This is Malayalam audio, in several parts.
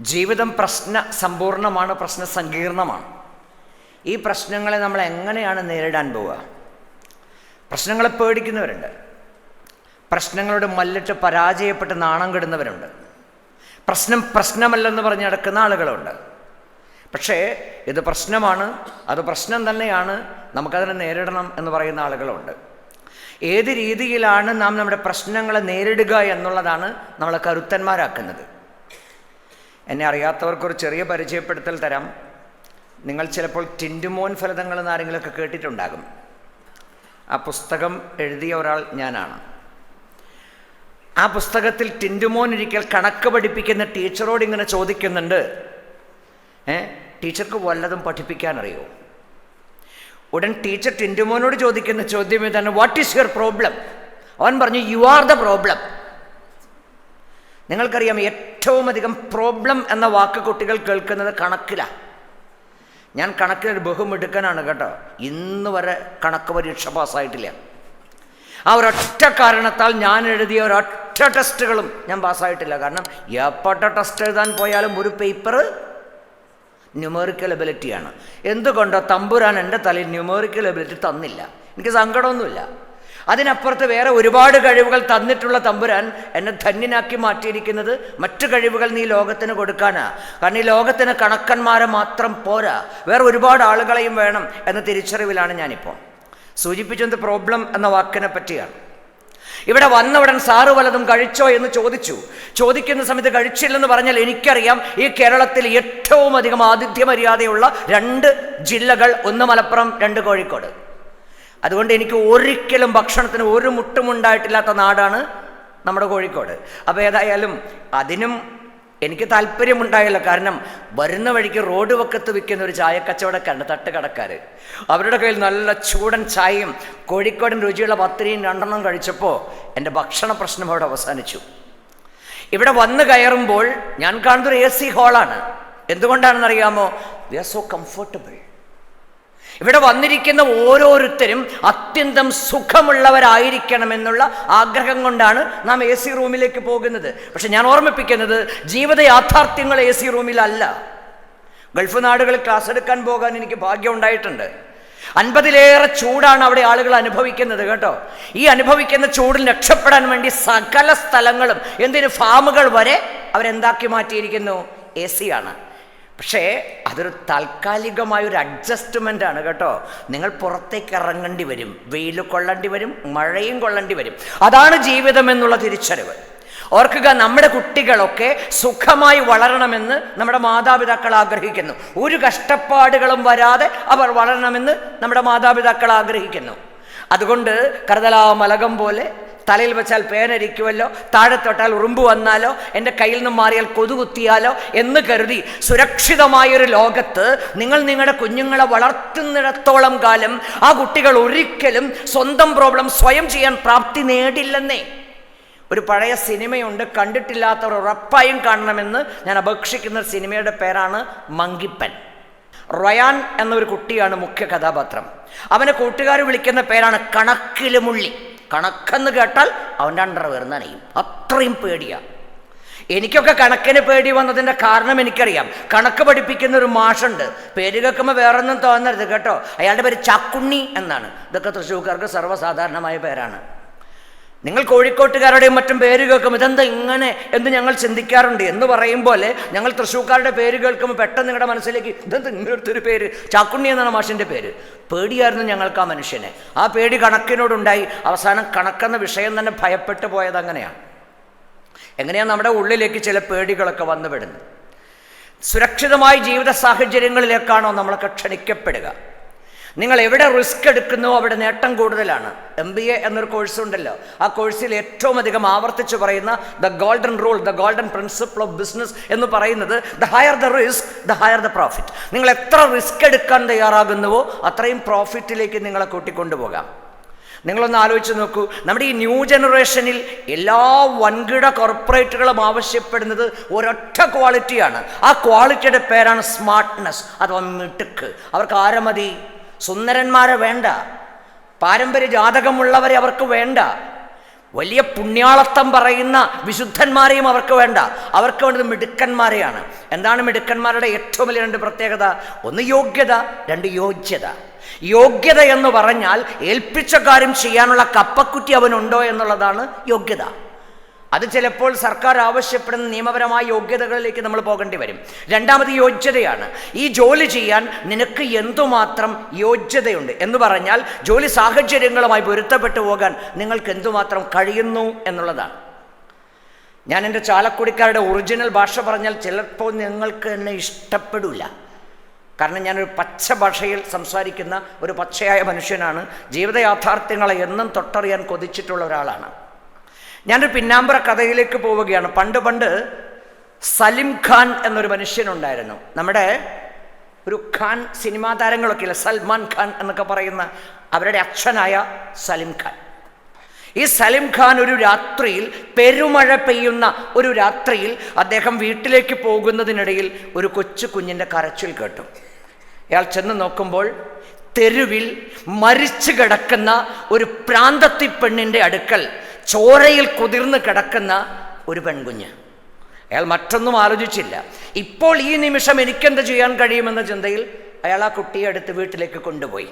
ജീവിതം പ്രശ്ന സമ്പൂർണമാണ് പ്രശ്ന സങ്കീർണമാണ്. ഈ പ്രശ്നങ്ങളെ നമ്മൾ എങ്ങനെയാണ് നേരിടാൻ പോവുക? പ്രശ്നങ്ങളെ പേടിക്കുന്നവരുണ്ട്. പ്രശ്നങ്ങളോട് മല്ലിട്ട് പരാജയപ്പെട്ട് നാണം കെടുന്നവരുണ്ട്. പ്രശ്നം പ്രശ്നമല്ലെന്ന് പറഞ്ഞ് നടക്കുന്ന ആളുകളുണ്ട്. പക്ഷേ ഇത് പ്രശ്നമാണ് അത് പ്രശ്നം തന്നെയാണ് നമുക്കതിനെ നേരിടണം എന്ന് പറയുന്ന ആളുകളുണ്ട്. ഏത് രീതിയിലാണ് നാം നമ്മുടെ പ്രശ്നങ്ങളെ നേരിടുക എന്നുള്ളതാണ് നമ്മളെ കരുത്തന്മാരാക്കുന്നത്. എന്നെ അറിയാത്തവർക്കൊരു ചെറിയ പരിചയപ്പെടുത്തൽ തരാം. നിങ്ങൾ ചിലപ്പോൾ ടിന്റുമോൻ ഫലിതങ്ങൾ എന്ന് ആരെങ്കിലുമൊക്കെ കേട്ടിട്ടുണ്ടാകും. ആ പുസ്തകം എഴുതിയ ഒരാൾ ഞാനാണ്. ആ പുസ്തകത്തിൽ ടിന്റുമോൻ ഒരിക്കൽ കണക്ക് പഠിപ്പിക്കുന്ന ടീച്ചറോട് ഇങ്ങനെ ചോദിക്കുന്നുണ്ട് ഏ ടീച്ചർക്ക് വല്ലതും പഠിപ്പിക്കാൻ അറിയോ ഉടൻ ടീച്ചർ ടിന്റുമോനോട് ചോദിക്കുന്ന ചോദ്യം ഇതാണ് വാട്ട് ഈസ് യുവർ പ്രോബ്ലം അവൻ പറഞ്ഞു യു ആർ ദ പ്രോബ്ലം നിങ്ങൾക്കറിയാം ഏറ്റവും അധികം പ്രോബ്ലം എന്ന വാക്ക് കുട്ടികൾ കേൾക്കുന്നത് കണക്കിലാണ് ഞാൻ കണക്കിനൊരു ബഹുമിടുക്കനാണ് കേട്ടോ. ഇന്ന് വരെ കണക്ക് പരീക്ഷ പാസ്സായിട്ടില്ല. ആ ഒരൊറ്റ കാരണത്താൽ ഞാൻ എഴുതിയ ഒരൊറ്റ ടെസ്റ്റുകളും ഞാൻ പാസ്സായിട്ടില്ല. കാരണം എപ്പോട്ട ടെസ്റ്റ് എഴുതാൻ പോയാലും ഒരു പേപ്പർ ന്യൂമറിക്കൽ എബിലിറ്റിയാണ് എന്തുകൊണ്ടോ തമ്പുരാൻ എന്റെ തലയിൽ ന്യൂമറിക്കൽ എബിലിറ്റി തന്നില്ല. എനിക്ക് സങ്കടമൊന്നുമില്ല. അതിനപ്പുറത്ത് വേറെ ഒരുപാട് കഴിവുകൾ തന്നിട്ടുള്ള തമ്പുരാൻ എന്നെ ധന്യനാക്കി മാറ്റിയിരിക്കുന്നത് മറ്റു കഴിവുകൾ നീ ലോകത്തിന് കൊടുക്കാനാ. കാരണം ഈ ലോകത്തിന് കണക്കന്മാരെ മാത്രം പോരാ. വേറെ ഒരുപാട് ആളുകളെയും വേണം എന്ന തിരിച്ചറിവിലാണ് ഞാനിപ്പോൾ സൂചിപ്പിച്ചത് പ്രോബ്ലം എന്ന വാക്കിനെ പറ്റിയാണ്. ഇവിടെ വന്ന ഉടൻ സാറ് വലതും കഴിച്ചോ എന്ന് ചോദിച്ചു. ചോദിക്കുന്ന സമയത്ത് കഴിച്ചില്ലെന്ന് പറഞ്ഞാൽ എനിക്കറിയാം ഈ കേരളത്തിൽ ഏറ്റവും അധികം ആതിഥ്യ മര്യാദയുള്ള രണ്ട് ജില്ലകൾ ഒന്ന് മലപ്പുറം രണ്ട് കോഴിക്കോട്. അതുകൊണ്ട് എനിക്ക് ഒരിക്കലും ഭക്ഷണത്തിന് ഒരു മുട്ടുമുണ്ടായിട്ടില്ലാത്ത നാടാണ് നമ്മുടെ കോഴിക്കോട്. അപ്പോൾ ഏതായാലും അതിനും എനിക്ക് താല്പര്യമുണ്ടായില്ല. കാരണം വരുന്ന വഴിക്ക് റോഡ് വക്കത്ത് വിൽക്കുന്ന ഒരു ചായക്കച്ചവടക്കാരുണ്ട് തട്ടുകടക്കാർ അവരുടെ കയ്യിൽ നല്ല ചൂടൻ ചായയും കോഴിക്കോടൻ രുചിയുള്ള പത്തിരിയും രണ്ടെണ്ണം കഴിച്ചപ്പോൾ എന്റെ ഭക്ഷണ പ്രശ്നം അവിടെ അവസാനിച്ചു. ഇവിടെ വന്ന് കയറുമ്പോൾ ഞാൻ കാണുന്നൊരു എ സി ഹാളാണ്. എന്തുകൊണ്ടാണെന്നറിയാമോ? വി ആർ സോ കംഫർട്ടബിൾ ഇവിടെ വന്നിരിക്കുന്ന ഓരോരുത്തരും അത്യന്തം സുഖമുള്ളവരായിരിക്കണമെന്നുള്ള ആഗ്രഹം കൊണ്ടാണ് നാം എ സി റൂമിലേക്ക് പോകുന്നത്. പക്ഷെ ഞാൻ ഓർമ്മിപ്പിക്കുന്നത് ജീവിത യാഥാർത്ഥ്യങ്ങൾ എ സി റൂമിലല്ല. ഗൾഫ് നാടുകളിൽ ക്ലാസ് എടുക്കാൻ പോകാൻ എനിക്ക് ഭാഗ്യം ഉണ്ടായിട്ടുണ്ട്. അൻപതിലേറെ ചൂടാണ് അവിടെ ആളുകൾ അനുഭവിക്കുന്നത് കേട്ടോ. ഈ അനുഭവിക്കുന്ന ചൂടിൽ രക്ഷപ്പെടാൻ വേണ്ടി സകല സ്ഥലങ്ങളും എന്തിന് ഫാമുകൾ വരെ അവരെന്താക്കി മാറ്റിയിരിക്കുന്നു? എ സി ആണ്. പക്ഷേ അതൊരു താൽക്കാലികമായ ഒരു അഡ്ജസ്റ്റ്മെന്റ് ആണ് കേട്ടോ. നിങ്ങൾ പുറത്തേക്ക് ഇറങ്ങേണ്ടി വരും വെയിൽ കൊള്ളേണ്ടി വരും മഴയും കൊള്ളേണ്ടി വരും. അതാണ് ജീവിതം എന്നുള്ള തിരിച്ചറിവ്. ഓർക്കുക നമ്മുടെ കുട്ടികളൊക്കെ സുഖമായി വളരണമെന്ന് നമ്മുടെ മാതാപിതാക്കൾ ആഗ്രഹിക്കുന്നു. ഒരു കഷ്ടപ്പാടുകളും വരാതെ അവർ വളരണമെന്ന് നമ്മുടെ മാതാപിതാക്കൾ ആഗ്രഹിക്കുന്നു. അതുകൊണ്ട് കറുതലാ മലകം പോലെ തലയിൽ വെച്ചാൽ പേനരിക്കുമല്ലോ താഴെ തൊട്ടാൽ ഉറുമ്പ് വന്നാലോ എന്റെ കയ്യിൽ നിന്ന് മാറിയാൽ കൊതുകുത്തിയാലോ എന്ന് കരുതി സുരക്ഷിതമായൊരു ലോകത്ത് നിങ്ങൾ നിങ്ങളുടെ കുഞ്ഞുങ്ങളെ വളർത്തുന്നിടത്തോളം കാലം ആ കുട്ടികൾ ഒരിക്കലും സ്വന്തം പ്രോബ്ലം സ്വയം ചെയ്യാൻ പ്രാപ്തി നേടില്ലെന്നേ. ഒരു പഴയ സിനിമയുണ്ട് കണ്ടിട്ടില്ലാത്തവർ ഉറപ്പായും കാണണമെന്ന് ഞാൻ അപേക്ഷിക്കുന്ന സിനിമയുടെ പേരാണ് മങ്കിപ്പൻ. റൊയാൻ എന്നൊരു കുട്ടിയാണ് മുഖ്യ കഥാപാത്രം. അവനെ കൂട്ടുകാർ വിളിക്കുന്ന പേരാണ് കണക്കിലുമുള്ളി. കണക്കെന്ന് കേട്ടാൽ അവന്റെ അണ്ടർവെയർ നനയും. അത്രയും പേടിയാ. എനിക്കൊക്കെ കണക്കിന് പേടി വന്നതിന്റെ കാരണം എനിക്കറിയാം. കണക്ക് പഠിപ്പിക്കുന്ന ഒരു മാഷുണ്ട്. പേര് കേൾക്കുമ്പോൾ വേറൊന്നും തോന്നരുത് കേട്ടോ. അയാളുടെ പേര് ചാക്കുണ്ണി എന്നാണ്. ഇതൊക്കെ തൃശ്ശൂർക്കാർക്ക് സർവസാധാരണമായ പേരാണ്. നിങ്ങൾ കോഴിക്കോട്ടുകാരുടെയും മറ്റും പേര് കേൾക്കുമ്പോൾ ഇതെന്താ ഇങ്ങനെ എന്ന് ഞങ്ങൾ ചിന്തിക്കാറുണ്ട്. എന്ന് പറയും പോലെ ഞങ്ങൾ തൃശ്ശൂർക്കാരുടെ പേര് കേൾക്കുമ്പോൾ പെട്ടെന്ന് നിങ്ങളുടെ മനസ്സിലേക്ക് ഇതെന്താ ഇങ്ങനത്തെ പേര്? ചാക്കുണ്ണി എന്നാണ് മാഷിന്റെ പേര്. പേടിയായിരുന്നു ഞങ്ങൾക്ക് ആ മനുഷ്യനെ. ആ പേടി കണക്കിനോടുണ്ടായി. അവസാനം കണക്കെന്ന വിഷയം തന്നെ ഭയപ്പെട്ടു പോയത് അങ്ങനെയാണ് എങ്ങനെയാണ് നമ്മുടെ ഉള്ളിലേക്ക് ചില പേടികളൊക്കെ വന്നു വിടുന്നത് സുരക്ഷിതമായ ജീവിത സാഹചര്യങ്ങളിലേക്കാണോ നമ്മളൊക്കെ ക്ഷണിക്കപ്പെടുക? നിങ്ങൾ എവിടെ റിസ്ക് എടുക്കുന്നോ അവിടെ നേട്ടം കൂടുതലാണ്. എം ബി എ എന്നൊരു കോഴ്സ് ഉണ്ടല്ലോ. ആ കോഴ്സിൽ ഏറ്റവും അധികം ആവർത്തിച്ച് പറയുന്ന the golden rule the golden principle of business എന്ന് പറയുന്നത് the higher the risk the higher the profit നിങ്ങൾ എത്ര റിസ്ക് എടുക്കാൻ തയ്യാറാകുന്നുവോ അത്രയും പ്രോഫിറ്റിലേക്ക് നിങ്ങളെ കൂട്ടിക്കൊണ്ടുപോകാം. നിങ്ങളൊന്ന് ആലോചിച്ച് നോക്കൂ. നമ്മുടെ ഈ ന്യൂ ജനറേഷനിൽ എല്ലാ വൻകിട കോർപ്പറേറ്റുകളും ആവശ്യപ്പെടുന്നത് ഒരൊറ്റ ക്വാളിറ്റിയാണ് ആ ക്വാളിറ്റിയുടെ പേരാണ് സ്മാർട്ട്നെസ് അഥവാ മിടുക്ക്. അവർക്ക് ആരെ മതി? സുന്ദരന്മാരെ വേണ്ട. പാരമ്പര്യ ജാതകമുള്ളവരെ അവർക്ക് വേണ്ട. വലിയ പുണ്യാളത്തം പറയുന്ന വിശുദ്ധന്മാരെയും അവർക്ക് വേണ്ട. അവർക്ക് വേണ്ടത് മിടുക്കന്മാരെയാണ്. എന്താണ് മിടുക്കന്മാരുടെ ഏറ്റവും വലിയ രണ്ട് പ്രത്യേകത? ഒന്ന് യോഗ്യത രണ്ട് യോഗ്യത യോഗ്യത എന്ന് പറഞ്ഞാൽ ഏൽപ്പിച്ച കാര്യം ചെയ്യാനുള്ള കപ്പക്കുറ്റി അവനുണ്ടോ എന്നുള്ളതാണ് യോഗ്യത. അത് ചിലപ്പോൾ സർക്കാർ ആവശ്യപ്പെടുന്ന നിയമപരമായ യോഗ്യതകളിലേക്ക് നമ്മൾ പോകേണ്ടി വരും. രണ്ടാമത് യോഗ്യതയാണ് ഈ ജോലി ചെയ്യാൻ നിനക്ക് എന്തുമാത്രം യോഗ്യതയുണ്ട് എന്ന് പറഞ്ഞാൽ ജോലി സാഹചര്യങ്ങളുമായി പൊരുത്തപ്പെട്ടു പോകാൻ നിങ്ങൾക്ക് എന്തുമാത്രം കഴിയുന്നു എന്നുള്ളതാണ്. ഞാൻ എന്റെ ചാലക്കുടിക്കാരുടെ ഒറിജിനൽ ഭാഷ പറഞ്ഞാൽ ചിലപ്പോൾ നിങ്ങൾക്ക് എന്നെ ഇഷ്ടപ്പെടില്ല. കാരണം ഞാനൊരു പച്ച ഭാഷയിൽ സംസാരിക്കുന്ന ഒരു പച്ചയായ മനുഷ്യനാണ്. ജീവിത യാഥാർത്ഥ്യങ്ങളെ എന്നും തൊട്ടറിയാൻ കൊതിച്ചിട്ടുള്ള ഒരാളാണ്. ഞാനൊരു പിന്നാമ്പറ കഥയിലേക്ക് പോവുകയാണ്. പണ്ട് പണ്ട് സലിം ഖാൻ എന്നൊരു മനുഷ്യനുണ്ടായിരുന്നു. നമ്മുടെ ഒരു ഖാൻ സിനിമാ താരങ്ങളൊക്കെ ഇല്ല? സൽമാൻ ഖാൻ എന്നൊക്കെ പറയുന്ന അവരുടെ അച്ഛനായ സലിം ഖാൻ. ഈ സലിം ഖാൻ ഒരു രാത്രിയിൽ പെരുമഴ പെയ്യുന്ന ഒരു രാത്രിയിൽ അദ്ദേഹം വീട്ടിലേക്ക് പോകുന്നതിനിടയിൽ ഒരു കൊച്ചു കുഞ്ഞിന്റെ കരച്ചിൽ കേട്ടു. അയാൾ ചെന്ന് നോക്കുമ്പോൾ തെരുവിൽ മരിച്ചു കിടക്കുന്ന ഒരു പ്രാന്തത്തി പെണ്ണിന്റെ അടുക്കൽ ചോരയിൽ കുതിർന്ന് കിടക്കുന്ന ഒരു പെൺകുഞ്ഞ്. അയാൾ മറ്റൊന്നും ആലോചിച്ചില്ല. ഇപ്പോൾ ഈ നിമിഷം എനിക്കെന്ത് ചെയ്യാൻ കഴിയുമെന്ന ചിന്തയിൽ അയാൾ ആ കുട്ടിയെ അടുത്ത് വീട്ടിലേക്ക് കൊണ്ടുപോയി.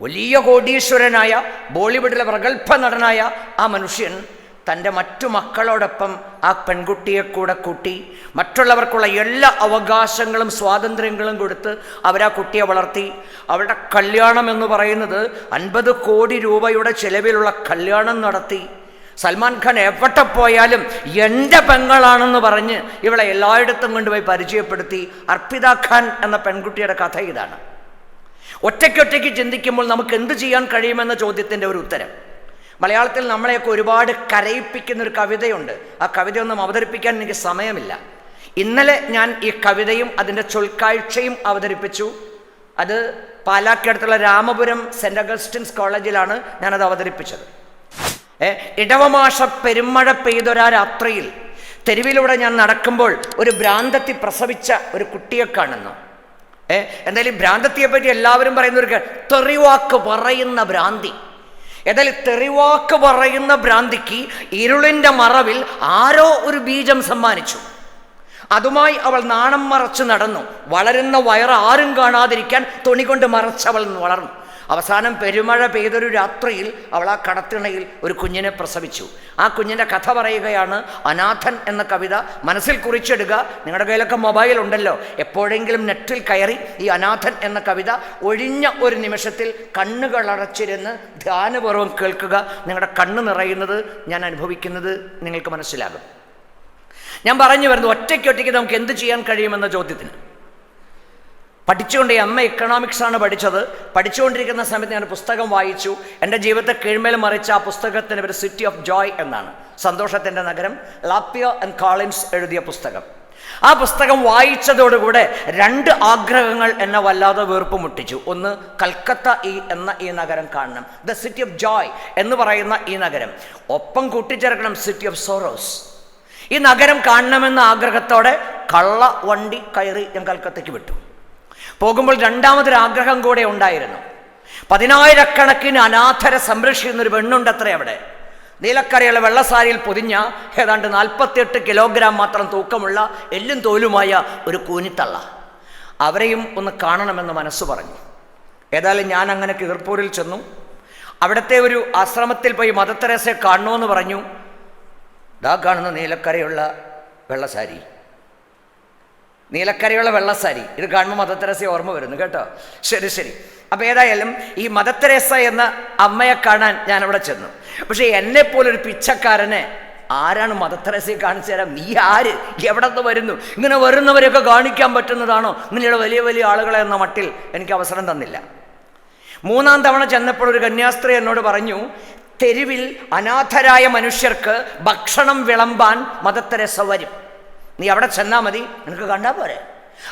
വലിയ കോടീശ്വരനായ ബോളിവുഡിലെ പ്രഗത്ഭ നടനായ ആ മനുഷ്യൻ തന്റെ മറ്റു മക്കളോടൊപ്പം ആ പെൺകുട്ടിയെ കൂടെ കൂട്ടി മറ്റുള്ളവർക്കുള്ള എല്ലാ അവകാശങ്ങളും സ്വാതന്ത്ര്യങ്ങളും കൊടുത്ത് അവരാ കുട്ടിയെ വളർത്തി. അവരുടെ കല്യാണം എന്ന് പറയുന്നത് അൻപത് കോടി രൂപയുടെ ചെലവിലുള്ള കല്യാണം നടത്തി. സൽമാൻ ഖാൻ എവിടെ പോയാലും എന്റെ പെങ്ങളാണെന്ന് പറഞ്ഞ് ഇവളെ എല്ലായിടത്തും കൊണ്ടുപോയി പരിചയപ്പെടുത്തി. അർപ്പിത ഖാൻ എന്ന പെൺകുട്ടിയുടെ കഥ ഇതാണ്. ഒറ്റയ്ക്കൊറ്റയ്ക്ക് ചിന്തിക്കുമ്പോൾ നമുക്ക് എന്ത് ചെയ്യാൻ കഴിയുമെന്ന ചോദ്യത്തിന്റെ ഒരു ഉത്തരം. മലയാളത്തിൽ നമ്മളെയൊക്കെ ഒരുപാട് കരയിപ്പിക്കുന്ന ഒരു കവിതയുണ്ട്. ആ കവിതയൊന്നും അവതരിപ്പിക്കാൻ എനിക്ക് സമയമില്ല. ഇന്നലെ ഞാൻ ഈ കവിതയും അതിന്റെ ചൊൽക്കാഴ്ചയും അവതരിപ്പിച്ചു. അത് പാലാക്കടുത്തുള്ള രാമപുരം സെന്റ് അഗസ്റ്റിൻസ് കോളേജിലാണ് ഞാനത് അവതരിപ്പിച്ചത്. ഇടവമാഷ പെരുമഴ പെയ്തൊരാ രാത്രിയിൽ തെരുവിലൂടെ ഞാൻ നടക്കുമ്പോൾ ഒരു ഭ്രാന്തത്തി പ്രസവിച്ച ഒരു കുട്ടിയെ കാണുന്നു. ഏ എന്തായാലും ഭ്രാന്തത്തിയെ പറ്റി എല്ലാവരും പറയുന്ന ഒരു തെറിവാക്ക് പറയുന്ന ഭ്രാന്തി. ഏതായാലും തെറിവാക്ക് പറയുന്ന ഭ്രാന്തിക്ക് ഇരുളിന്റെ മറവിൽ ആരോ ഒരു ബീജം സമ്മാനിച്ചു. അതുമായി അവൾ നാണം മറച്ച് നടന്നു. വളരുന്ന വയറ് ആരും കാണാതിരിക്കാൻ തുണി കൊണ്ട് മറച്ചവൾ വളർന്നു. അവസാനം പെരുമഴ പെയ്തൊരു രാത്രിയിൽ അവൾ ആ കടത്തിണയിൽ ഒരു കുഞ്ഞിനെ പ്രസവിച്ചു. ആ കുഞ്ഞിന്റെ കഥ പറയുകയാണ് അനാഥൻ എന്ന കവിത മനസ്സിൽ കുറിച്ചിടുക. നിങ്ങളുടെ കയ്യിലൊക്കെ മൊബൈൽ ഉണ്ടല്ലോ. എപ്പോഴെങ്കിലും നെറ്റിൽ കയറി ഈ അനാഥൻ എന്ന കവിത ഒഴിഞ്ഞ ഒരു നിമിഷത്തിൽ കണ്ണുകൾ അടച്ചിരുന്ന് ധ്യാനപൂർവം കേൾക്കുക. നിങ്ങളുടെ കണ്ണ് നിറയുന്നത് ഞാൻ അനുഭവിക്കുന്നത് നിങ്ങൾക്ക് മനസ്സിലാകും. ഞാൻ പറഞ്ഞു വരുന്നത് ഒറ്റയ്ക്ക് ഒറ്റയ്ക്ക് നമുക്ക് എന്ത് ചെയ്യാൻ കഴിയുമെന്ന ചോദ്യത്തിന്. പഠിച്ചുകൊണ്ട് എം എ ഇക്കണോമിക്സ് ആണ് പഠിച്ചത്. പഠിച്ചുകൊണ്ടിരിക്കുന്ന സമയത്ത് ഞാൻ പുസ്തകം വായിച്ചു. എന്റെ ജീവിതത്തെ കീഴ്മേൽ മറിച്ച ആ പുസ്തകത്തിന് ഒരു സിറ്റി ഓഫ് ജോയ് എന്നാണ്. സന്തോഷത്തിന്റെ നഗരം ലാപ്പിയോ ആൻഡ് കോളിൻസ് എഴുതിയ പുസ്തകം. ആ പുസ്തകം വായിച്ചതോടുകൂടെ രണ്ട് ആഗ്രഹങ്ങൾ എന്നെ വല്ലാതെ വീർപ്പ് മുട്ടിച്ചു ഒന്ന് കൽക്കത്ത ഈ എന്ന ഈ നഗരം കാണണം. ദ സിറ്റി ഓഫ് ജോയ് എന്ന് പറയുന്ന ഈ നഗരം. ഒപ്പം കൂട്ടിച്ചേർക്കണം സിറ്റി ഓഫ് സോറോസ് ഈ നഗരം കാണണമെന്ന ആഗ്രഹത്തോടെ കള്ള വണ്ടി കയറി ഞാൻ കൽക്കത്തയ്ക്ക് വിട്ടു. പോകുമ്പോൾ രണ്ടാമതൊരു ആഗ്രഹം കൂടെ ഉണ്ടായിരുന്നു. പതിനായിരക്കണക്കിന് അനാഥരെ സംരക്ഷിക്കുന്ന ഒരു പെണ്ണുണ്ട് അത്ര അവിടെ. നീലക്കരയുള്ള വെള്ളസാരിയിൽ പൊതിഞ്ഞ ഏതാണ്ട് നാൽപ്പത്തിയെട്ട് കിലോഗ്രാം മാത്രം തൂക്കമുള്ള എല്ലും തോലുമായ ഒരു കൂനിത്തള്ള. അവരെയും ഒന്ന് കാണണമെന്ന് മനസ്സ് പറഞ്ഞു. ഏതായാലും ഞാൻ അങ്ങനെ കീർപ്പൂരിൽ ചെന്നു. അവിടുത്തെ ഒരു ആശ്രമത്തിൽ പോയി മദർ തെരേസയെ കാണണമെന്ന് പറഞ്ഞു. ദാ കാണുന്ന നീലക്കരയുള്ള വെള്ളസാരി. നീലക്കരയുള്ള വെള്ളസാരി. ഇത് കാണുമ്പോൾ മദർ തെരേസയെ ഓർമ്മ വരുന്നു കേട്ടോ. ശരി ശരി. അപ്പോൾ ഏതായാലും ഈ മദർ തെരേസ എന്ന അമ്മയെ കാണാൻ ഞാൻ അവിടെ ചെന്നു. പക്ഷേ എന്നെപ്പോലൊരു പിച്ചക്കാരനെ ആരാണ് മദർ തെരേസയെ കാണിച്ചു തരാം നീ ആര്? എവിടെ നിന്ന് വരുന്നു? ഇങ്ങനെ വരുന്നവരെയൊക്കെ കാണിക്കാൻ പറ്റുന്നതാണോ? ഇങ്ങനെയുള്ള വലിയ വലിയ ആളുകളെ എന്ന മട്ടിൽ എനിക്ക് അവസരം തന്നില്ല. മൂന്നാം തവണ ചെന്നപ്പോൾ ഒരു കന്യാസ്ത്രീ എന്നോട് പറഞ്ഞു തെരുവിൽ അനാഥരായ മനുഷ്യർക്ക് ഭക്ഷണം വിളമ്പാൻ മദത്തരസ വരും. നീ അവിടെ ചെന്നാൽ മതി. നിനക്ക് കണ്ടാൽ പോരെ.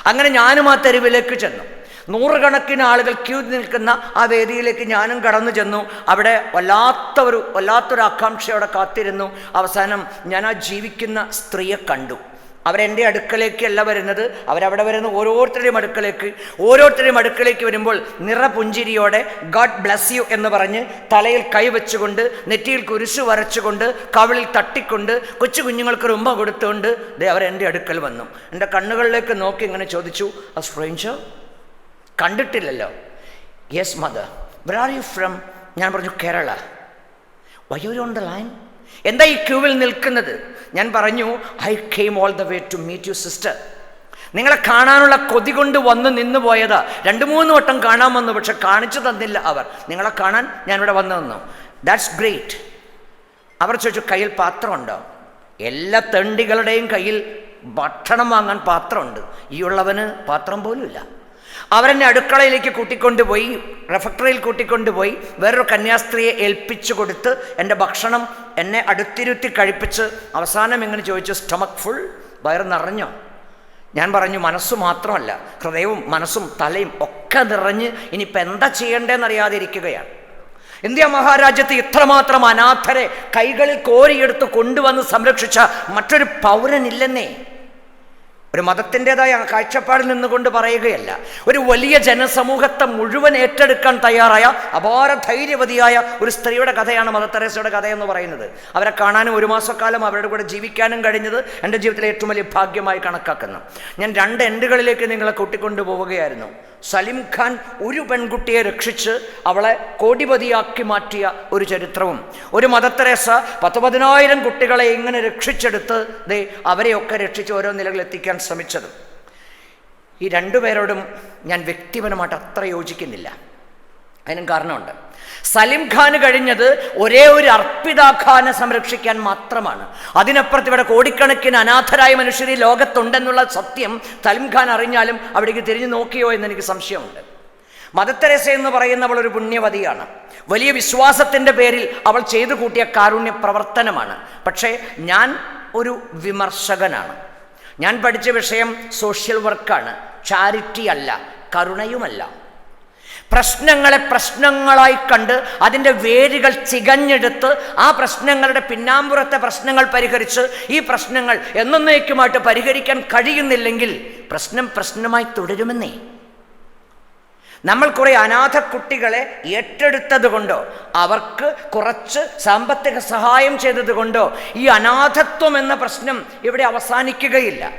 അങ്ങനെ ഞാനും ആ തെരുവിലേക്ക് ചെന്നു. നൂറുകണക്കിന് ആളുകൾ ക്യൂ നിൽക്കുന്ന ആ വേദിയിലേക്ക് ഞാനും കടന്നു ചെന്നു. അവിടെ വല്ലാത്ത ഒരു വല്ലാത്തൊരു ആകാംക്ഷയോടെ കാത്തിരുന്നു. അവസാനം ഞാൻ ആ ജീവിക്കുന്ന സ്ത്രീയെ കണ്ടു. അവരെന്റെ അടുക്കലേക്കല്ല വരുന്നത്. അവരവിടെ വരുന്ന ഓരോരുത്തരുടെയും അടുക്കലേക്ക്. ഓരോരുത്തരുടെയും അടുക്കലേക്ക് വരുമ്പോൾ നിറപുഞ്ചിരിയോടെ ഗാഡ് ബ്ലസ് യു എന്ന് പറഞ്ഞ് തലയിൽ കൈവച്ചുകൊണ്ട് നെറ്റിയിൽ കുരിശു വരച്ചുകൊണ്ട് കവിളിൽ തട്ടിക്കൊണ്ട് കൊച്ചു കുഞ്ഞുങ്ങൾക്ക് ഉമ്മ കൊടുത്തുകൊണ്ട് ദേ അവർ എന്റെ അടുക്കൽ വന്നു. എന്റെ കണ്ണുകളിലേക്ക് നോക്കി ഇങ്ങനെ ചോദിച്ചു ആ സ്ട്രേഞ്ചർ കണ്ടിട്ടില്ലല്ലോ. Yes mother where are you from ഞാൻ പറഞ്ഞു Kerala Vayyur on the line എന്താ ഈ ക്യൂവിൽ നിൽക്കുന്നത്? ഞാൻ പറഞ്ഞു I came all the way to meet you sister നിങ്ങളെ കാണാനുള്ള കൊതി കൊണ്ട് വന്ന് നിന്ന് പോയതാ. രണ്ട് മൂന്ന് വട്ടം കാണാൻ വന്നു പക്ഷെ കാണിച്ചു തന്നില്ല അവർ. നിങ്ങളെ കാണാൻ ഞാനിവിടെ വന്നു നിന്നു. ദാറ്റ്സ് ഗ്രേറ്റ് അവർ ചോദിച്ചു കയ്യിൽ പാത്രമുണ്ടോ? എല്ലാ തണ്ടികളുടെയും കയ്യിൽ ഭക്ഷണം വാങ്ങാൻ പാത്രമുണ്ട്. ഈ ഉള്ളവന് പാത്രം പോലും ഇല്ല അവരെന്നെ അടുക്കളയിലേക്ക് കൂട്ടിക്കൊണ്ടുപോയി റെഫക്ടറിയിൽ കൂട്ടിക്കൊണ്ടുപോയി വേറൊരു കന്യാസ്ത്രീയെ ഏൽപ്പിച്ചു കൊടുത്ത് എന്റെ ഭക്ഷണം എന്നെ അടുത്തിരുത്തി കഴിപ്പിച്ച് അവസാനം എങ്ങനെ ചോദിച്ചു സ്റ്റമക്ക് ഫുൾ വയറ് നിറഞ്ഞോ. ഞാൻ പറഞ്ഞു മനസ്സ് മാത്രമല്ല ഹൃദയവും മനസ്സും തലയും ഒക്കെ നിറഞ്ഞ് ഇനിയിപ്പോൾ എന്താ ചെയ്യേണ്ടതെന്ന് ഇരിക്കുകയാണ് ഇന്ത്യ മഹാരാജ്യത്ത് ഇത്രമാത്രം അനാഥരെ കൈകളിൽ കോരിയെടുത്ത് കൊണ്ടുവന്ന് സംരക്ഷിച്ച മറ്റൊരു പൗരനില്ലെന്നേ. ഒരു മതത്തിന്റെതായ കാഴ്ചപ്പാടിൽ നിന്നുകൊണ്ട് പറയുകയല്ല. ഒരു വലിയ ജനസമൂഹത്തെ മുഴുവൻ ഏറ്റെടുക്കാൻ തയ്യാറായ അപാര ധൈര്യവതിയായ ഒരു സ്ത്രീയുടെ കഥയാണ് മദർ കഥ എന്ന് പറയുന്നത്. അവരെ കാണാനും ഒരു മാസക്കാലം അവരുടെ കൂടെ ജീവിക്കാനും കഴിഞ്ഞത് എന്റെ ജീവിതത്തിലെ ഏറ്റവും വലിയ ഭാഗ്യമായി കണക്കാക്കുന്നു. ഞാൻ രണ്ട് എൻഡുകളിലേക്ക് നിങ്ങളെ കൂട്ടിക്കൊണ്ടു പോവുകയായിരുന്നു സലിം ഖാൻ ഒരു പെൺകുട്ടിയെ രക്ഷിച്ച് അവളെ കോടിപതിയാക്കി മാറ്റിയ ഒരു ചരിത്രവും. ഒരു മദത്തരേസ പത്ത് പതിനായിരം കുട്ടികളെ ഇങ്ങനെ രക്ഷിച്ചെടുത്ത് ദേ അവരെയൊക്കെ രക്ഷിച്ച് ഓരോ നിലകളിൽ എത്തിക്കാൻ ശ്രമിച്ചതും. ഈ രണ്ടുപേരോടും ഞാൻ വ്യക്തിപരമായിട്ട് അത്ര യോജിക്കുന്നില്ല. അതിനും കാരണമുണ്ട്. സലിം ഖാൻ കഴിഞ്ഞത് ഒരേ ഒരു അർപ്പിത ഖാനെ സംരക്ഷിക്കാൻ മാത്രമാണ്. അതിനപ്പുറത്ത് ഇവിടെ കോടിക്കണക്കിന് അനാഥരായ മനുഷ്യർ ഈ ലോകത്തുണ്ടെന്നുള്ള സത്യം സലിം ഖാൻ അറിഞ്ഞാലും അവിടേക്ക് തിരിഞ്ഞു നോക്കിയോ എന്ന് എനിക്ക് സംശയമുണ്ട്. മദത്തരസ എന്ന് പറയുന്നവൾ ഒരു പുണ്യവതിയാണ്. വലിയ വിശ്വാസത്തിന്റെ പേരിൽ അവൾ ചെയ്തു കൂട്ടിയ കാരുണ്യ പ്രവർത്തനമാണ് പക്ഷേ ഞാൻ ഒരു വിമർശകനാണ്. ഞാൻ പഠിച്ച വിഷയം സോഷ്യൽ വർക്കാണ് ചാരിറ്റി അല്ല കരുണയുമല്ല. പ്രശ്നങ്ങളെ പ്രശ്നങ്ങളായി കണ്ട് അതിന്റെ വേരുകൾ ചികഞ്ഞെടുത്ത് ആ പ്രശ്നങ്ങളുടെ പിന്നാമ്പുറത്തെ പ്രശ്നങ്ങൾ പരിഹരിച്ച് ഈ പ്രശ്നങ്ങൾ എന്നേക്കുമായിട്ട് പരിഹരിക്കാൻ കഴിയുന്നില്ലെങ്കിൽ പ്രശ്നം പ്രശ്നമായി തുടരുമെന്നേ. നമ്മൾ കുറേ അനാഥ കുട്ടികളെ ഏറ്റെടുത്തത് കൊണ്ടോ അവർക്ക് കുറച്ച് സാമ്പത്തിക സഹായം ചെയ്തത് കൊണ്ടോ ഈ അനാഥത്വം എന്ന പ്രശ്നം ഇവിടെ അവസാനിക്കുകയില്ല.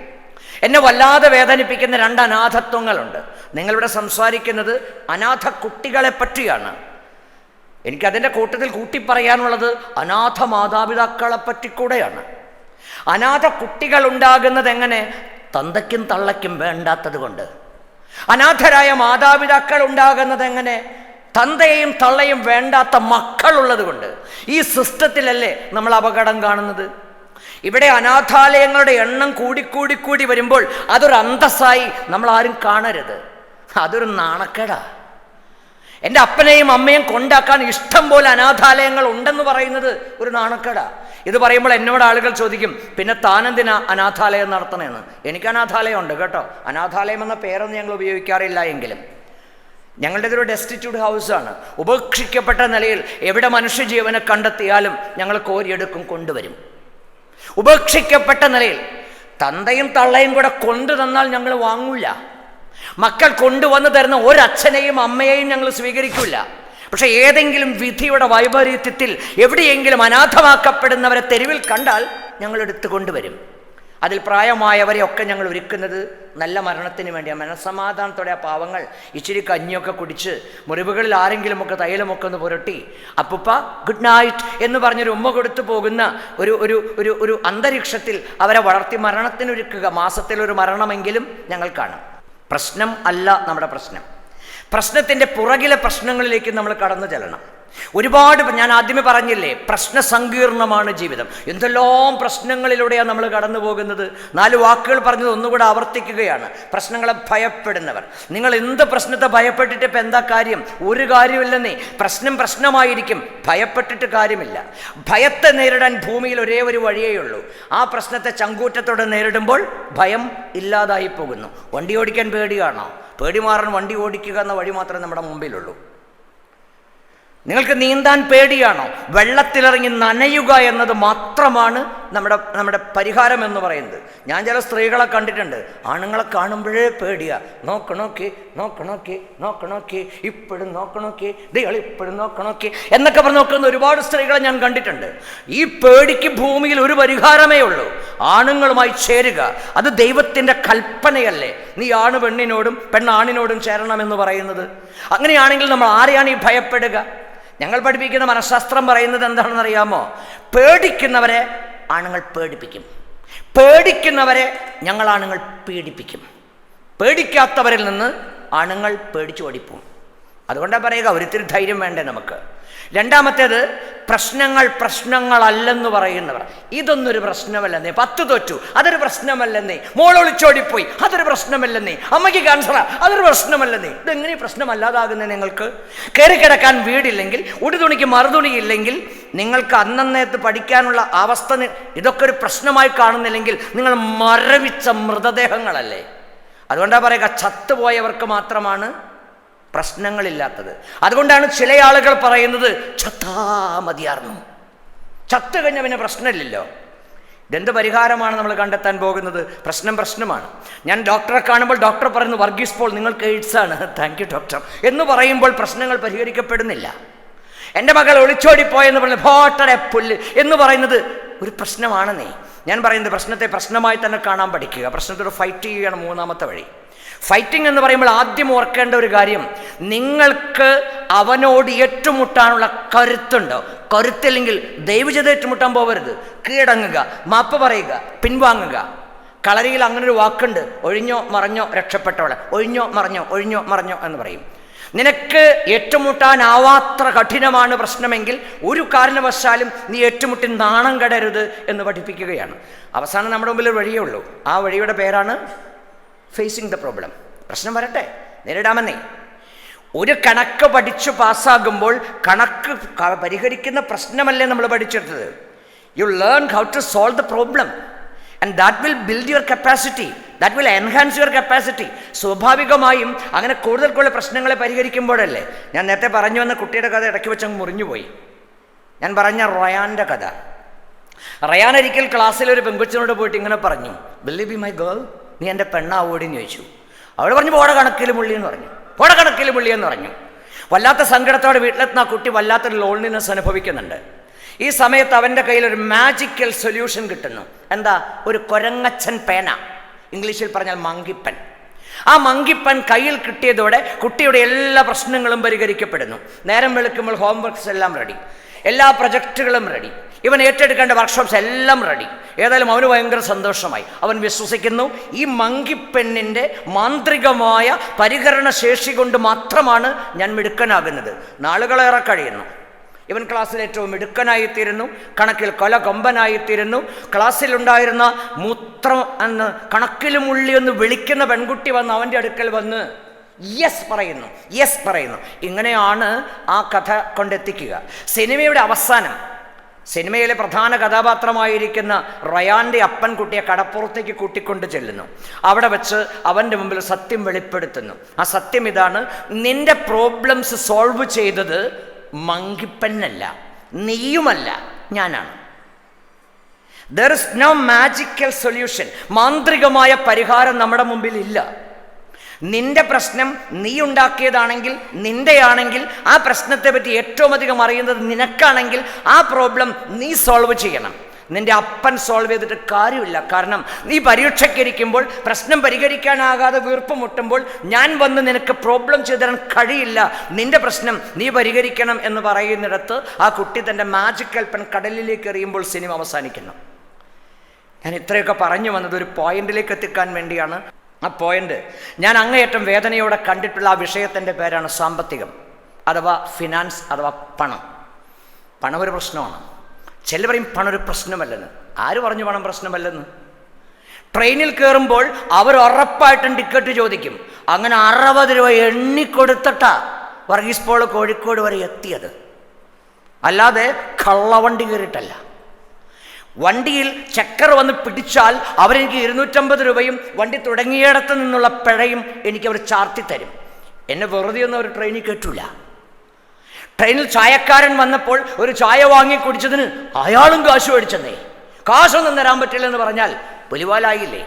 എന്നെ വല്ലാതെ വേദനിപ്പിക്കുന്ന രണ്ട് അനാഥത്വങ്ങളുണ്ട്. നിങ്ങളിവിടെ സംസാരിക്കുന്നത് അനാഥ കുട്ടികളെ പറ്റിയാണ്. എനിക്കതിന്റെ കൂട്ടത്തിൽ കൂട്ടിപ്പറയാനുള്ളത് അനാഥ മാതാപിതാക്കളെ പറ്റിക്കൂടെയാണ് അനാഥ കുട്ടികൾ ഉണ്ടാകുന്നത് എങ്ങനെ? തന്തയ്ക്കും തള്ളയ്ക്കും വേണ്ടാത്തത് കൊണ്ട്. അനാഥരായ മാതാപിതാക്കൾ ഉണ്ടാകുന്നത് എങ്ങനെ? തന്തയും തള്ളയും വേണ്ടാത്ത മക്കളുള്ളത് കൊണ്ട്. ഈ സിസ്റ്റത്തിലല്ലേ നമ്മൾ അപകടം കാണുന്നത്? ഇവിടെ അനാഥാലയങ്ങളുടെ എണ്ണം കൂടിക്കൂടി കൂടി വരുമ്പോൾ അതൊരു അന്തസ്സായി നമ്മൾ ആരും കാണരുത്. അതൊരു നാണക്കേടാ. എന്റെ അപ്പനെയും അമ്മയും കൊണ്ടാക്കാൻ ഇഷ്ടം പോലെ അനാഥാലയങ്ങൾ ഉണ്ടെന്ന് പറയുന്നത് ഒരു നാണക്കേടാ. ഇത് പറയുമ്പോൾ എന്നോട് ആളുകൾ ചോദിക്കും പിന്നെ താനെന്തിനാ അനാഥാലയം നടത്തണമെന്ന് എനിക്ക് അനാഥാലയം ഉണ്ട് കേട്ടോ. അനാഥാലയം എന്ന പേരൊന്നും ഞങ്ങൾ ഉപയോഗിക്കാറില്ല എങ്കിലും. ഞങ്ങളുടെ ഇതൊരു ഡെസ്റ്റിറ്റ്യൂട്ട് ഹൗസാണ് ഉപേക്ഷിക്കപ്പെട്ട നിലയിൽ എവിടെ മനുഷ്യജീവനെ കണ്ടെത്തിയാലും ഞങ്ങൾ കോരിയെടുക്കും കൊണ്ടുവരും. ഉപേക്ഷിക്കപ്പെട്ട നിലയിൽ തന്തയും തള്ളയും കൂടെ കൊണ്ടു തന്നാൽ ഞങ്ങൾ വാങ്ങൂല. മക്കൾ കൊണ്ടുവന്ന് തരുന്ന ഒരച്ഛനെയും അമ്മയെയും ഞങ്ങൾ സ്വീകരിക്കില്ല പക്ഷെ ഏതെങ്കിലും വിധിയുടെ വൈപരീത്യത്തിൽ എവിടെയെങ്കിലും അനാഥമാക്കപ്പെടുന്നവരെ തെരുവിൽ കണ്ടാൽ ഞങ്ങൾ എടുത്തു കൊണ്ടുവരും. അതിൽ പ്രായമായവരെ ഒക്കെ ഞങ്ങൾ ഒരുക്കുന്നത് നല്ല മരണത്തിന് വേണ്ടിയാണ് മനസ്സമാധാനത്തോടെ ആ പാവങ്ങൾ ഇച്ചിരി കഞ്ഞിയൊക്കെ കുടിച്ച് മുറിവുകളിൽ ആരെങ്കിലുമൊക്കെ തൈലമൊക്കെ ഒന്ന് പുരട്ടി അപ്പുപ്പ ഗുഡ് നൈറ്റ് എന്ന് പറഞ്ഞൊരു ഉമ്മ കൊടുത്തു പോകുന്ന ഒരു ഒരു ഒരു ഒരു അന്തരീക്ഷത്തിൽ അവരെ വളർത്തി മരണത്തിനൊരുക്കുക. മാസത്തിലൊരു മരണമെങ്കിലും ഞങ്ങൾ കാണും. പ്രശ്നം അല്ല നമ്മുടെ പ്രശ്നം. പ്രശ്നത്തിന്റെ പുറകിലെ പ്രശ്നങ്ങളിലേക്ക് നമ്മൾ കടന്നു ചെല്ലണം. ഒരുപാട് ഞാൻ ആദ്യമേ പറഞ്ഞില്ലേ പ്രശ്ന സങ്കീർണമാണ് ജീവിതം. എന്തെല്ലാം പ്രശ്നങ്ങളിലൂടെയാണ് നമ്മൾ കടന്നു പോകുന്നത്? നാല് വാക്കുകൾ പറഞ്ഞത് ഒന്നുകൂടെ ആവർത്തിക്കുകയാണ്. പ്രശ്നങ്ങളെ ഭയപ്പെടുന്നവർ. നിങ്ങൾ എന്ത് പ്രശ്നത്തെ ഭയപ്പെട്ടിട്ട് ഇപ്പം എന്താ കാര്യം? ഒരു കാര്യമില്ലെന്നേ. പ്രശ്നം പ്രശ്നമായിരിക്കും. ഭയപ്പെട്ടിട്ട് കാര്യമില്ല. ഭയത്തെ നേരിടാൻ ഭൂമിയിൽ ഒരേ ഒരു വഴിയേ ഉള്ളൂ. ആ പ്രശ്നത്തെ ചങ്കൂറ്റത്തോടെ നേരിടുമ്പോൾ ഭയം ഇല്ലാതായി പോകുന്നു. വണ്ടി ഓടിക്കാൻ പേടിയാണോ? പേടി മാറാൻ വണ്ടി ഓടിക്കുക എന്ന വഴി മാത്രമേ നമ്മുടെ മുമ്പിലുള്ളൂ. നിങ്ങൾക്ക് നീന്താൻ പേടിയാണോ? വെള്ളത്തിലിറങ്ങി നനയുക എന്നത് മാത്രമാണ് നമ്മുടെ നമ്മുടെ പരിഹാരം എന്ന് പറയുന്നത്. ഞാൻ ചില സ്ത്രീകളെ കണ്ടിട്ടുണ്ട്. ആണുങ്ങളെ കാണുമ്പോഴേ പേടിയാ. നോക്കണോക്കി നോക്കണോക്കി നോക്കണോക്കി ഇപ്പോഴും നോക്കണോക്കി ദയാൾ ഇപ്പോഴും നോക്കണോക്കി എന്നൊക്കെ പറഞ്ഞ് നോക്കുന്ന ഒരുപാട് സ്ത്രീകളെ ഞാൻ കണ്ടിട്ടുണ്ട്. ഈ പേടിക്ക് ഭൂമിയിൽ ഒരു പരിഹാരമേ ഉള്ളൂ. ആണുങ്ങളുമായി ചേരുക. അത് ദൈവത്തിന്റെ കൽപ്പനയല്ലേ. നീ ആണ് പെണ്ണിനോടും പെണ്ണാണിനോടും ചേരണമെന്ന് പറയുന്നത്. അങ്ങനെയാണെങ്കിൽ നമ്മൾ ആരെയാണ് ഈ ഭയപ്പെടുക? ഞങ്ങൾ പഠിപ്പിക്കുന്ന മനഃശാസ്ത്രം പറയുന്നത് എന്താണെന്ന് അറിയാമോ പേടിക്കുന്നവരെ ആണുങ്ങൾ പേടിപ്പിക്കും. പേടിക്കുന്നവരെ ഞങ്ങൾ ആണുങ്ങൾ പീഡിപ്പിക്കും. പേടിക്കാത്തവരിൽ നിന്ന് ആണുങ്ങൾ പേടിച്ചു ഓടിപ്പോവും അതുകൊണ്ടാണ് പറയുക ഒരിത്തിരി ധൈര്യം വേണ്ടേ നമുക്ക്. രണ്ടാമത്തേത് പ്രശ്നങ്ങൾ പ്രശ്നങ്ങളല്ലെന്ന് പറയുന്നവർ. ഇതൊന്നൊരു പ്രശ്നമല്ലെന്നേ പത്ത് തോറ്റു അതൊരു പ്രശ്നമല്ലെന്നേ മോൾ ഒളിച്ചോടിപ്പോയി അതൊരു പ്രശ്നമല്ലെന്നേ അമ്മയ്ക്ക് ക്യാൻസറാ അതൊരു പ്രശ്നമല്ലെന്നേ. ഇതെങ്ങനെ പ്രശ്നമല്ലാതാകുന്നത് നിങ്ങൾക്ക്? കയറി കിടക്കാൻ വീടില്ലെങ്കിൽ ഉടുതുണിക്ക് മറുതുണിയില്ലെങ്കിൽ നിങ്ങൾക്ക് അന്നന്നേത്ത് പഠിക്കാനുള്ള അവസ്ഥ ഇതൊക്കെ ഒരു പ്രശ്നമായി കാണുന്നില്ലെങ്കിൽ നിങ്ങൾ മരവിച്ച മൃതദേഹങ്ങളല്ലേ? അതുകൊണ്ടാണ് പറയുക ചത്തുപോയവർക്ക് മാത്രമാണ് പ്രശ്നങ്ങളില്ലാത്തത്. അതുകൊണ്ടാണ് ചില ആളുകൾ പറയുന്നത് ചത്താ മതിയാർന്നു. ചത്തു കഴിഞ്ഞ പിന്നെ പ്രശ്നമില്ലല്ലോ. ഇതെന്ത് പരിഹാരമാണ് നമ്മൾ കണ്ടെത്താൻ പോകുന്നത്? പ്രശ്നം പ്രശ്നമാണ്. ഞാൻ ഡോക്ടറെ കാണുമ്പോൾ ഡോക്ടർ പറയുന്നു വർഗീസ് പോൾ നിങ്ങൾക്ക് എയ്ഡ്സ് ആണ്. താങ്ക് യു ഡോക്ടർ എന്ന് പറയുമ്പോൾ പ്രശ്നങ്ങൾ പരിഹരിക്കപ്പെടുന്നില്ല. എന്റെ മകൾ ഒളിച്ചോടിപ്പോയെന്ന് പറഞ്ഞ് ഭോട്ടടെ പുല്ല്. എന്ന് പറയുന്നത് ഒരു പ്രശ്നമാണെന്നേ. ഞാൻ പറയുന്നത് പ്രശ്നത്തെ പ്രശ്നമായി തന്നെ കാണാൻ പഠിക്കുക. പ്രശ്നത്തോട് ഫൈറ്റ് ചെയ്യുകയാണ് മൂന്നാമത്തെ വഴി. ഫൈറ്റിംഗ് എന്ന് പറയുമ്പോൾ ആദ്യം ഓർക്കേണ്ട ഒരു കാര്യം നിങ്ങൾക്ക് അവനോട് ഏറ്റുമുട്ടാനുള്ള കരുത്തുണ്ടോ. കരുത്തില്ലെങ്കിൽ ദൈവ ഏറ്റുമുട്ടാൻ പോകരുത് കീഴടങ്ങുക മാപ്പ് പറയുക പിൻവാങ്ങുക. കളരിയിൽ അങ്ങനെ ഒരു വാക്കുണ്ട് ഒഴിഞ്ഞോ മറഞ്ഞോ രക്ഷപ്പെട്ടവളെ ഒഴിഞ്ഞോ മറഞ്ഞോ ഒഴിഞ്ഞോ മറഞ്ഞോ എന്ന് പറയും. നിനക്ക് ഏറ്റുമുട്ടാനാവാത്ര കഠിനമാണ് പ്രശ്നമെങ്കിൽ ഒരു കാരണവശാലും നീ ഏറ്റുമുട്ടി നാണം കടരുത് എന്ന് പഠിപ്പിക്കുകയാണ്. അവസാനം നമ്മുടെ മുമ്പിൽ ഒരു വഴിയേ ഉള്ളൂ. ആ വഴിയുടെ പേരാണ് ഫേസിങ് ദ പ്രോബ്ലം പ്രശ്നം വരട്ടെ. നേരിടാമെന്നേ. ഒരു കണക്ക് പഠിച്ചു പാസ്സാകുമ്പോൾ കണക്ക് പരിഹരിക്കുന്ന പ്രശ്നമല്ലേ നമ്മൾ പഠിച്ചെടുത്തത്. You learn how to solve the problem and that will build your capacity that will enhance your capacity സ്വാഭാവികമായും അങ്ങനെ കൂടുതൽ കൂടുതൽ പ്രശ്നങ്ങളെ പരിഹരിക്കുമ്പോഴല്ലേ. ഞാൻ നേരത്തെ പറഞ്ഞു വന്ന കുട്ടിയുടെ കഥ ഇടയ്ക്ക് വെച്ചങ്ങ് മുറിഞ്ഞുപോയി. ഞാൻ പറഞ്ഞ റൊയാന്റെ കഥ. റയാൻ ഒരിക്കൽ ക്ലാസ്സിൽ ഒരു പെൺകുച്ചിനോട് പോയിട്ട് ഇങ്ങനെ പറഞ്ഞു ബില്ലി ബി മൈ ഗേൾ നീ എന്റെ പെണ്ണാവോടിന്ന് ചോദിച്ചു. അവൾ പറഞ്ഞു പോട കണക്കിൽ മുള്ളി എന്ന് പറഞ്ഞു. പോട കണക്കിൽ മുള്ളി എന്ന് പറഞ്ഞു. വല്ലാത്ത സങ്കടത്തോടെ വീട്ടിലെത്തുന്ന ആ കുട്ടി വല്ലാത്തൊരു ലോൺലിനെസ് അനുഭവിക്കുന്നുണ്ട്. ഈ സമയത്ത് അവന്റെ കയ്യിൽ ഒരു മാജിക്കൽ സൊല്യൂഷൻ കിട്ടുന്നു. എന്താ? ഒരു കൊരങ്ങച്ചൻ പേന. ഇംഗ്ലീഷിൽ പറഞ്ഞാൽ മങ്കിപ്പൻ. ആ മങ്കിപ്പൻ കയ്യിൽ കിട്ടിയതോടെ കുട്ടിയുടെ എല്ലാ പ്രശ്നങ്ങളും പരിഹരിക്കപ്പെടുന്നു. നേരം വെളുക്കുമ്പോൾ ഹോംവർക്ക്സ് എല്ലാം റെഡി എല്ലാ പ്രൊജക്റ്റുകളും റെഡി ഇവൻ ഏറ്റെടുക്കേണ്ട വർക്ക്ഷോപ്സ് എല്ലാം റെഡി ഏതായാലും അവന് ഭയങ്കര സന്തോഷമായി. അവൻ വിശ്വസിക്കുന്നു ഈ മങ്കിപ്പെണ്ണിന്റെ മാന്ത്രികമായ പരിഹരണ ശേഷി കൊണ്ട് മാത്രമാണ് ഞാൻ മിടുക്കനാകുന്നത്. നാളുകളേറെ കഴിയുന്നു. ഇവൻ ക്ലാസ്സിൽ ഏറ്റവും മിടുക്കനായിത്തീരുന്നു കണക്കിൽ കൊല കൊമ്പനായിത്തീരുന്നു. ക്ലാസ്സിലുണ്ടായിരുന്ന മൂത്രം എന്ന് കണക്കിലും ഉള്ളി എന്ന് വിളിക്കുന്ന പെൺകുട്ടി വന്ന് അവന്റെ അടുക്കൽ വന്ന് യെസ് പറയുന്നു. യെസ് പറയുന്നു. ഇങ്ങനെയാണ് ആ കഥ കൊണ്ടെത്തിക്കുക. സിനിമയുടെ അവസാനം സിനിമയിലെ പ്രധാന കഥാപാത്രമായിരിക്കുന്ന റയാന്റെ അപ്പൻ കുട്ടിയെ കടപ്പുറത്തേക്ക് കൂട്ടിക്കൊണ്ട് ചെല്ലുന്നു. അവിടെ വെച്ച് അവന്റെ മുമ്പിൽ സത്യം വെളിപ്പെടുത്തുന്നു. ആ സത്യം ഇതാണ് നിന്റെ പ്രോബ്ലംസ് സോൾവ് ചെയ്തത് മങ്കിപ്പന്നല്ല നീയുമല്ല ഞാനാണ്. There is no magical solution മാന്ത്രികമായ പരിഹാരം നമ്മുടെ മുമ്പിൽ ഇല്ല നിന്റെ പ്രശ്നം നീ ഉണ്ടാക്കിയതാണെങ്കിൽ നിന്റെയാണെങ്കിൽ ആ പ്രശ്നത്തെ പറ്റി ഏറ്റവും അധികം അറിയുന്നത് നിനക്കാണെങ്കിൽ ആ പ്രോബ്ലം നീ സോൾവ് ചെയ്യണം. നിന്റെ അപ്പൻ സോൾവ് ചെയ്തിട്ട് കാര്യമില്ല. കാരണം നീ പരീക്ഷയ്ക്കിരിക്കുമ്പോൾ പ്രശ്നം പരിഹരിക്കാനാകാതെ വീർപ്പ് മുട്ടുമ്പോൾ ഞാൻ വന്ന് നിനക്ക് പ്രോബ്ലം ചെയ്തു തരാൻ കഴിയില്ല. നിന്റെ പ്രശ്നം നീ പരിഹരിക്കണം എന്ന് പറയുന്നിടത്ത് ആ കുട്ടി തന്റെ മാജിക്കൽ പെൻ കടലിലേക്ക് എറിയുമ്പോൾ സിനിമ അവസാനിക്കുന്നു. ഞാൻ ഇത്രയൊക്കെ പറഞ്ഞു വന്നത് ഒരു പോയിന്റിലേക്ക് എത്തിക്കാൻ വേണ്ടിയാണ്. ആ പോയിന്റ് ഞാൻ അങ്ങേയറ്റം വേദനയോടെ കണ്ടിട്ടുള്ള ആ വിഷയത്തിന്റെ പേരാണ് സാമ്പത്തികം അഥവാ ഫിനാൻസ് അഥവാ പണം. പണം ഒരു പ്രശ്നമാണ്. ചില പറയും പണം ഒരു പ്രശ്നമല്ലെന്ന്. ആര് പറഞ്ഞു പണം പ്രശ്നമല്ലെന്ന്? ട്രെയിനിൽ കയറുമ്പോൾ അവർ ഉറപ്പായിട്ടും ടിക്കറ്റ് ചോദിക്കും. അങ്ങനെ അറുപത് രൂപ എണ്ണിക്കൊടുത്തിട്ടാ വർഗീസ് പോൾ കോഴിക്കോട് വരെ എത്തിയത്. അല്ലാതെ കള്ളവണ്ടി കയറിയിട്ടല്ല. വണ്ടിയിൽ ചക്കർ വന്ന് പിടിച്ചാൽ അവരെനിക്ക് ഇരുന്നൂറ്റമ്പത് രൂപയും വണ്ടി തുടങ്ങിയിടത്ത് നിന്നുള്ള പിഴയും എനിക്ക് അവർ ചാർത്തി തരും. എന്നെ വെറുതെ ഒന്നും അവർ ട്രെയിനിൽ കേട്ടില്ല ട്രെയിനിൽ ചായക്കാരൻ വന്നപ്പോൾ ഒരു ചായ വാങ്ങി കുടിച്ചതിന് അയാളും കാശ് മേടിച്ചെന്നേ. കാശൊന്നും തരാൻ പറ്റില്ല എന്ന് പറഞ്ഞാൽ പുലിവാലായില്ലേ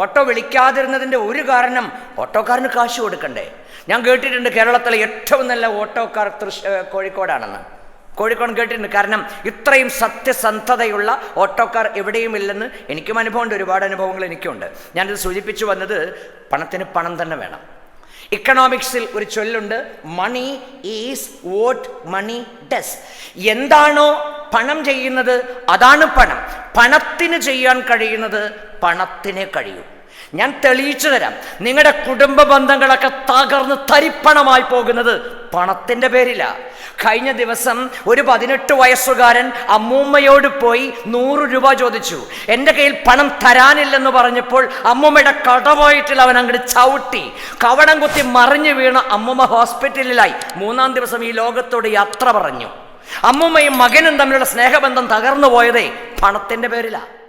ഓട്ടോ വിളിക്കാതിരുന്നതിന്റെ ഒരു കാരണം ഓട്ടോക്കാരന് കാശ് കൊടുക്കണ്ടേ. ഞാൻ കേട്ടിട്ടുണ്ട് കേരളത്തിലെ ഏറ്റവും നല്ല ഓട്ടോക്കാർ തൃശ് കോഴിക്കോടാണെന്ന്. കോഴിക്കോട് കേട്ടിട്ടുണ്ട്. കാരണം ഇത്രയും സത്യസന്ധതയുള്ള ഓട്ടോക്കാർ എവിടെയും ഇല്ലെന്ന് എനിക്കും അനുഭവമുണ്ട്. ഒരുപാട് അനുഭവങ്ങൾ എനിക്കുണ്ട്. ഞാനിത് സൂചിപ്പിച്ചു വന്നത് പണത്തിന് പണം തന്നെ വേണം. ഇക്കണോമിക്സിൽ ഒരു ചൊല്ലുണ്ട് money is what money does എന്താണോ പണം ചെയ്യുന്നത് അതാണ് പണം. പണത്തിന് ചെയ്യാൻ കഴിയുന്നത് പണത്തിനെ കഴിയൂ. ഞാൻ തെളിയിച്ചു തരാം. നിങ്ങളുടെ കുടുംബ ബന്ധങ്ങളൊക്കെ തകർന്ന് തരിപ്പണമായി പോകുന്നത് പണത്തിന്റെ പേരില. കഴിഞ്ഞ ദിവസം ഒരു പതിനെട്ട് വയസ്സുകാരൻ അമ്മൂമ്മയോട് പോയി നൂറ് രൂപ ചോദിച്ചു. എന്റെ കയ്യിൽ പണം തരാനില്ലെന്ന് പറഞ്ഞപ്പോൾ അമ്മൂമ്മയുടെ കടവായിട്ടിൽ അവൻ അങ്ങോട്ട് ചവിട്ടി. കവടം കുത്തി മറിഞ്ഞു വീണ അമ്മൂമ്മ ഹോസ്പിറ്റലിലായി. മൂന്നാം ദിവസം ഈ ലോകത്തോട് യാത്ര പറഞ്ഞു. അമ്മൂമ്മയും മകനും തമ്മിലുള്ള സ്നേഹബന്ധം തകർന്നു പോയതേ പണത്തിന്റെ പേരിലാണ്